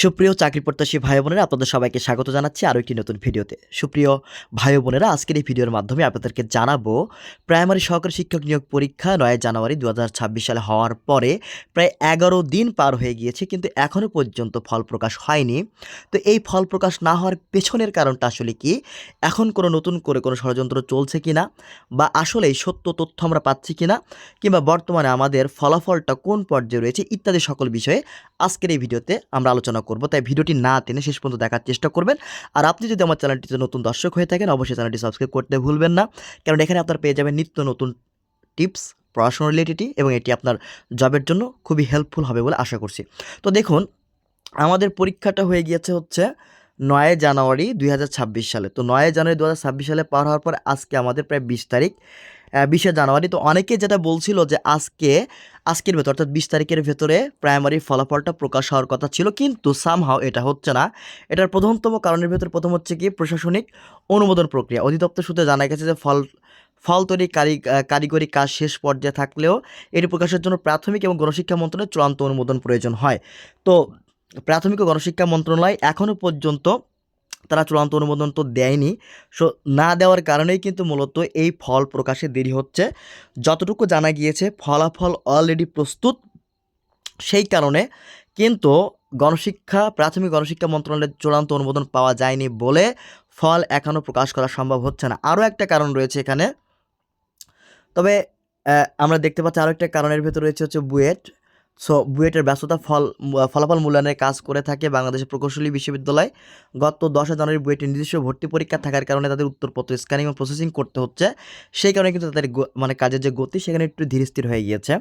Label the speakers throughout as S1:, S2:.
S1: সুপ্রিয় চাকরি প্রত্যাশী ভাই বোনেরা আপনাদের সবাইকে স্বাগত জানাচ্ছি আরও একটি নতুন ভিডিওতে। সুপ্রিয় ভাই বোনেরা আজকের এই ভিডিওর মাধ্যমে আপনাদেরকে জানাব, প্রাইমারি সহকারী শিক্ষক নিয়োগ পরীক্ষা নয় জানুয়ারি দু হাজার ছাব্বিশ সালে হওয়ার পরে প্রায় এগারো দিন পার হয়ে গিয়েছে, কিন্তু এখনও পর্যন্ত ফল প্রকাশ হয়নি। তো এই ফল প্রকাশ না হওয়ার পেছনের কারণটা আসলে কি? এখন কোনো নতুন করে কোনো ষড়যন্ত্র চলছে কিনা বা আসলে সত্য তথ্য আমরা পাচ্ছি কি না? কিংবা বর্তমানে আমাদের ফলাফলটা কোন পর্যায়ে রয়েছে? ইত্যাদি সকল বিষয়ে আজকের এই ভিডিওতে আমরা আলোচনা করব, তাই ভিডিওটি না টেনে শেষ পর্যন্ত দেখার চেষ্টা করবেন। আর আপনি যদি আমার চ্যানেলটিতে নতুন দর্শক হয়ে থাকেন, অবশ্যই চ্যানেলটি সাবস্ক্রাইব করতে ভুলবেন না। কারণ এখানে আপনারা পেয়ে যাবেন নিত্য নতুন টিপস, পড়াশোনা রিলেটেডই এবং এটি আপনার জবের জন্য খুবই হেল্পফুল হবে বলে আশা করছি। তো দেখুন, আমাদের পরীক্ষাটা হয়ে গিয়েছে হচ্ছে নয় জানুয়ারি দুই হাজার ছাব্বিশ সালে। তো নয় জানুয়ারি দু হাজার ছাব্বিশ সালে পার হওয়ার পর আজকে আমাদের প্রায় বিশ তারিখ বিশে জানুয়ারি। তো অনেকে যেটা বলছিল যে আজকে, আজকের ভেতর অর্থাৎ বিশ তারিখের ভেতরে প্রাইমারি ফলাফলটা প্রকাশ হওয়ার কথা ছিল, কিন্তু সামহাও এটা হচ্ছে না। এটার প্রথমতম কারণের ভেতর প্রথম হচ্ছে কি? প্রশাসনিক অনুমোদন প্রক্রিয়া। অধিদপ্তর সূত্রে জানা গেছে যে ফল ফল তৈরি কারি কারিগরি কাজ শেষ পর্যায়ে থাকলেও এটি প্রকাশের জন্য প্রাথমিক এবং গণশিক্ষা মন্ত্রণালয়ের চূড়ান্ত অনুমোদন প্রয়োজন হয়। তো প্রাথমিক ও গণশিক্ষা মন্ত্রণালয় এখনও পর্যন্ত তারা চূড়ান্ত অনুমোদন তো দেয়নি। সো, না দেওয়ার কারণেই কিন্তু মূলত এই ফল প্রকাশে দেরি হচ্ছে। যতটুকু জানা গিয়েছে, ফলাফল অলরেডি প্রস্তুত। সেই কারণে কিন্তু গণশিক্ষা, প্রাথমিক গণশিক্ষা মন্ত্রণালয়ের চূড়ান্ত অনুমোদন পাওয়া যায়নি বলে ফল এখনও প্রকাশ করা সম্ভব হচ্ছে না। আরও একটা কারণ রয়েছে এখানে। তবে আমরা দেখতে পাচ্ছি আরও একটা কারণের ভেতর রয়েছে হচ্ছে বুয়েট। সো বুয়েটের ব্যস্ততা ফল ফলাফল মূল্যায়নের কাজ করে থাকে বাংলাদেশের প্রকৌশলী বিশ্ববিদ্যালয়। গত দশ জানুয়ারি বুয়েটের নিজস্ব ভর্তি পরীক্ষা থাকার কারণে তাদের উত্তরপত্র স্ক্যানিং এবং প্রসেসিং করতে হচ্ছে। সেই কারণে কিন্তু তাদের মানে কাজের যে গতি, সেখানে একটু ধীরস্থির হয়ে গিয়েছে।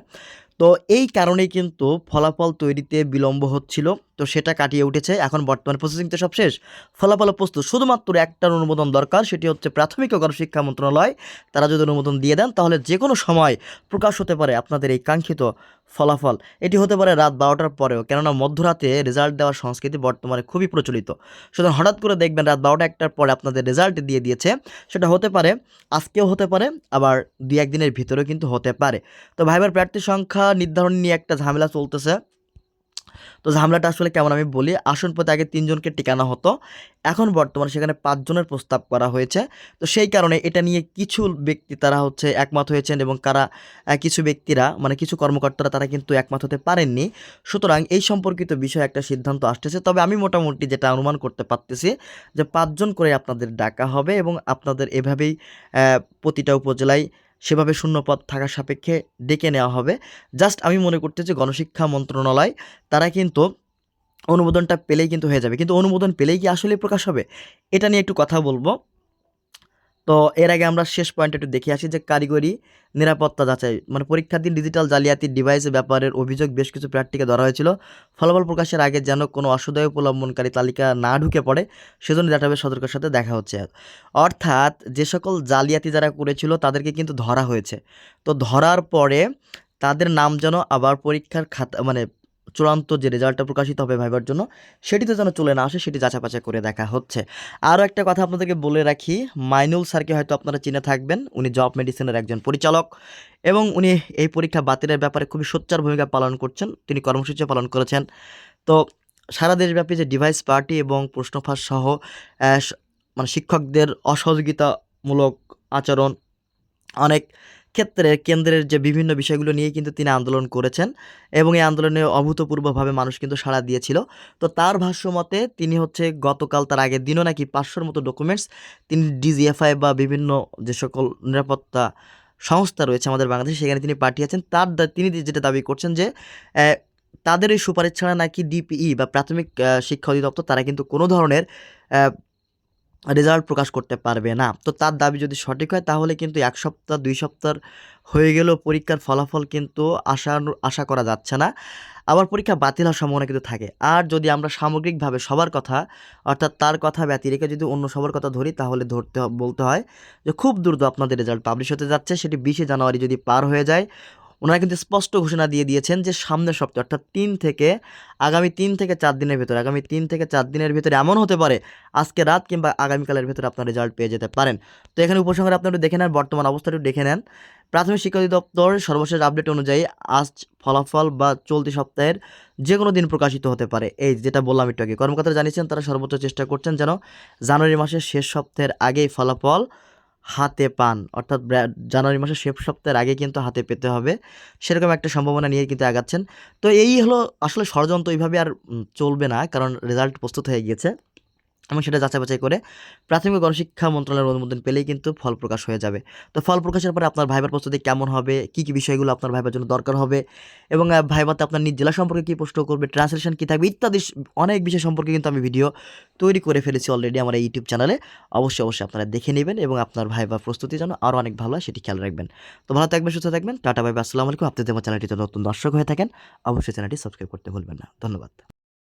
S1: তো এই কারণেই কিন্তু ফলাফল তৈরিতে বিলম্ব হচ্ছিল। তো সেটা কাটিয়ে উঠেছে। এখন বর্তমান প্রসেসিং তো সব শেষ। ফলাফল প্রস্তুত। শুধুমাত্র একটার অনুমোদন দরকার, সেটি হচ্ছে প্রাথমিক ও গণশিক্ষা মন্ত্রণালয়। তারা যদি অনুমোদন দিয়ে দেন, তাহলে যে কোনো সময় প্রকাশ হতে পারে আপনাদের এই কাঙ্ক্ষিত ফলাফল। এটি হতে পারে রাত বারোটার পরেও, কেননা মধ্যরাতে রেজাল্ট দেওয়ার সংস্কৃতি বর্তমানে খুবই প্রচলিত। সুতরাং হঠাৎ করে দেখবেন রাত বারোটা একটার পরে আপনাদের রেজাল্ট দিয়ে দিয়েছে। সেটা হতে পারে, আজকেও হতে পারে, আবার দুই একদিনের ভিতরেও কিন্তু হতে পারে। তো ভাইবার প্রার্থীর সংখ্যা নির্ধারণ নিয়ে একটা ঝামেলা চলতেছে। তো ঝামেলাটা আসলে কেমন আমি বলি, আসন পথে আগে তিনজনকে টিকানো হতো। এখন বর্তমানে সেখানে পাঁচজনের প্রস্তাব করা হয়েছে। তো সেই কারণে এটা নিয়ে কিছু ব্যক্তি তারা হচ্ছে একমত হয়েছেন এবং কারা কিছু ব্যক্তিরা মানে কিছু কর্মকর্তারা তারা কিন্তু একমত হতে পারেননি। সুতরাং এই সম্পর্কিত বিষয়ে একটা সিদ্ধান্ত আসতেছে। তবে আমি মোটামুটি যেটা অনুমান করতে পারতেছি যে পাঁচজন করে আপনাদের ডাকা হবে এবং আপনাদের এভাবেই প্রতিটা উপজেলায় সেভাবে শূন্যপদ থাকা সাপেক্ষে ডেকে নেওয়া হবে। জাস্ট আমি মনে করতেছি গণশিক্ষা মন্ত্রণালয়, তারা কিন্তু অনুমোদনটা পেলেই কিন্তু হয়ে যাবে। কিন্তু অনুমোদন পেলেই কি আসলে প্রকাশ হবে? এটা নিয়ে একটু কথা বলব। তো এর আগে আমরা শেষ পয়েন্ট একটু দেখে আসি যে কারিগরি নিরাপত্তা যাচাই মানে পরীক্ষার্থীর ডিজিটাল জালিয়াতি ডিভাইসের ব্যাপারের অভিযোগ বেশ কিছু প্রার্থীকে ধরা হয়েছিল। ফলাফল প্রকাশের আগে যেন কোনো অসদয় উপলম্বনকারী তালিকা না ঢুকে পড়ে, সেজন্য ডাটাবেস সতর্কের সাথে দেখা হচ্ছে। অর্থাৎ যে সকল জালিয়াতি যারা করেছিল তাদেরকে কিন্তু ধরা হয়েছে। তো ধরার পরে তাদের নাম যেন আবার পরীক্ষার খাতা মানে চূড়ান্ত যে রেজাল্টটা প্রকাশিত হবে ভাইবার জন্য, সেটিতে যেন চলে না আসে, সেটি যাচাপাচা করে দেখা হচ্ছে। আরও একটা কথা আপনাদেরকে বলে রাখি, মাইনুল স্যারকে হয়তো আপনারা চিনে থাকবেন, উনি জব মেডিসিনের একজন পরিচালক এবং উনি এই পরীক্ষা বাতিলের ব্যাপারে খুবই সোচ্চার ভূমিকা পালন করছেন, তিনি কর্মসূচি পালন করেছেন। তো সারা দেশব্যাপী যে ডিভাইস পার্টি এবং প্রশ্নফাঁস সহ মানে শিক্ষকদের অসহযোগিতামূলক আচরণ, অনেক ক্ষেত্রে কেন্দ্রের যে বিভিন্ন বিষয়গুলো নিয়ে কিন্তু তিনি আন্দোলন করেছেন এবং এই আন্দোলনে অভূতপূর্বভাবে মানুষ কিন্তু সাড়া দিয়েছিল। তো তার ভাষ্য মতে তিনি হচ্ছে গতকাল তার আগের দিনও নাকি পাঁচশোর মতো ডকুমেন্টস তিনি ডিজিএফআই বা বিভিন্ন যে সকল নিরাপত্তা সংস্থা রয়েছে আমাদের বাংলাদেশে সেখানে তিনি পাঠিয়েছেন। তার তিনি যেটা দাবি করছেন যে তাদের এই সুপারিশ ছাড়া নাকি ডিপিই বা প্রাথমিক শিক্ষা অধিদপ্তর তারা কিন্তু কোনো ধরনের রেজাল্ট প্রকাশ করতে পারবে না। তো তার দাবি যদি সঠিক হয়, তাহলে কিন্তু এক সপ্তাহ, দুই সপ্তাহ হয়ে গেলেও পরীক্ষার ফলাফল কিন্তু আশা আশা করা যাচ্ছে না। আবার পরীক্ষা বাতিল হওয়ার সম্ভাবনা কিন্তু থাকে। আর যদি আমরা সামগ্রিকভাবে সবার কথা, অর্থাৎ তার কথা ব্যতি রেখে যদি অন্য সবার কথা ধরি, তাহলে ধরতে বলতে হয় যে খুব দ্রুত আপনাদের রেজাল্ট পাবলিশ হতে যাচ্ছে। সেটি বিশে জানুয়ারি যদি পার হয়ে যায় ওনারা কিন্তু স্পষ্ট ঘোষণা দিয়ে দিয়েছেন যে সামনের সপ্তাহে, অর্থাৎ তিন থেকে আগামী তিন থেকে চার দিনের ভিতরে, আগামী তিন থেকে চার দিনের ভিতরে এমন হতে পারে, আজকে রাত কিংবা আগামীকালের ভিতরে আপনার রেজাল্ট পেয়ে যেতে পারেন। তো এখানে উপসংহারে একটু দেখে নেন, বর্তমান অবস্থাটা দেখে নেন। প্রাথমিক শিক্ষা অধিদপ্তর সর্বশেষ আপডেট অনুযায়ী আজ ফলাফল বা চলতি সপ্তাহের যে কোনো দিন প্রকাশিত হতে পারে। এই যেটা বললাম একটু আগে, কর্মকর্তারা জানিয়েছেন তারা সর্বোচ্চ চেষ্টা করছেন যেন জানুয়ারি মাসের শেষ সপ্তাহের আগেই ফলাফল হাতে পান। অর্থাৎ জানুয়ারি মাসের শেষ সপ্তাহের আগে কিন্তু হাতে পেতে হবে। সেরকম একটা সম্ভাবনা নিয়ে কিন্তু আগাচ্ছেন। তো এই হলো আসলে ষড়যন্ত্র, এইভাবে আর চলবে না, কারণ রেজাল্ট প্রস্তুত হয়ে গিয়েছে। এবং সেটা যাচাই বাছাই করে প্রাথমিক গণশিক্ষা মন্ত্রণালয়ের অনুমোদন পেলেই কিন্তু ফল প্রকাশ হয়ে যাবে। তো ফল প্রকাশের পরে আপনার ভাইবার প্রস্তুতি কেমন হবে? কী কী বিষয়গুলো আপনার ভাইবার জন্য দরকার হবে? এবং ভাইবাতে আপনার নিজ জেলা সম্পর্কে কী প্রশ্ন করবে? ট্রান্সলেশন কী থাকবে? ইত্যাদি অনেক বিষয় সম্পর্কে কিন্তু আমি ভিডিও তৈরি করে ফেলেছি অলরেডি আমার এই ইউটিউব চ্যানেলে অবশ্যই অবশ্যই আপনারা দেখে নেবেন এবং আপনার ভাইবার প্রস্তুতি যেন আরও অনেক ভালো হয়, সেটি খেয়াল রাখবেন। তো ভালো থাকবেন, সুস্থ থাকবেন। টাটা ভাই আসসালামু আলাইকুম। আপনি আমার চ্যানেলটিতে নতুন দর্শক হয়ে থাকেন, অবশ্যই চ্যানেলটি সাবস্ক্রাইব করতে ভুলবেন না। ধন্যবাদ।